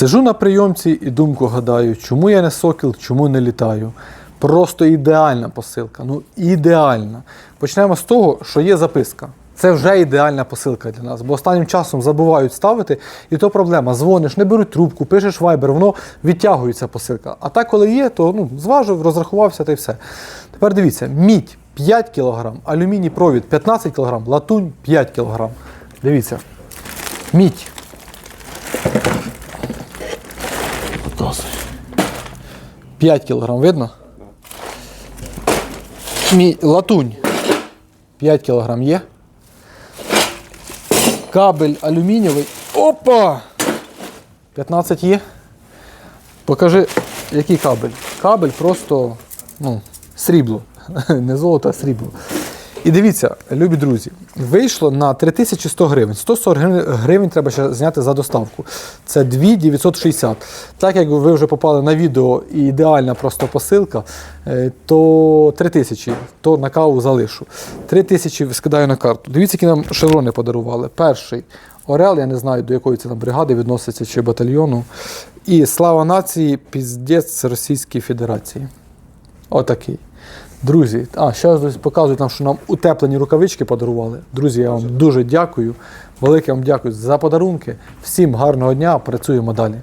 Сижу на прийомці і думку гадаю, чому я не сокіл, чому не літаю. Просто ідеальна посилка. Ну, ідеальна. Почнемо з того, що є записка. Це вже ідеальна посилка для нас, бо останнім часом забувають ставити, і то проблема. Дзвониш, не беруть трубку, пишеш вайбер, воно відтягується посилка. А так, коли є, то ну, зважив, розрахувався та й все. Тепер дивіться, мідь 5 кг, алюміній провід 15 кг, латунь 5 кг. Дивіться. Мідь. Показуй. 5 кг, видно? Мі... Латунь 5 кг є. Кабель алюмінієвий. Опа! 15 є. Покажи, який кабель. Кабель просто ну, срібло. Не золото, а срібло. І дивіться, любі друзі, вийшло на 3100 гривень. 140 гривень- треба ще зняти за доставку. Це 2960. Так як ви вже попали на відео і ідеальна просто посилка, е, то 3000, то на каву залишу. 3000 скидаю на карту. Дивіться, які нам шеврони подарували. Перший Орел, я не знаю, до якої це там бригади відноситься чи батальйону. І слава нації, піздець Російської Федерації. Отакий. Друзі, а ще показують нам, що нам утеплені рукавички подарували. Друзі, я вам дуже дякую. Велике вам дякую за подарунки. Всім гарного дня, працюємо далі.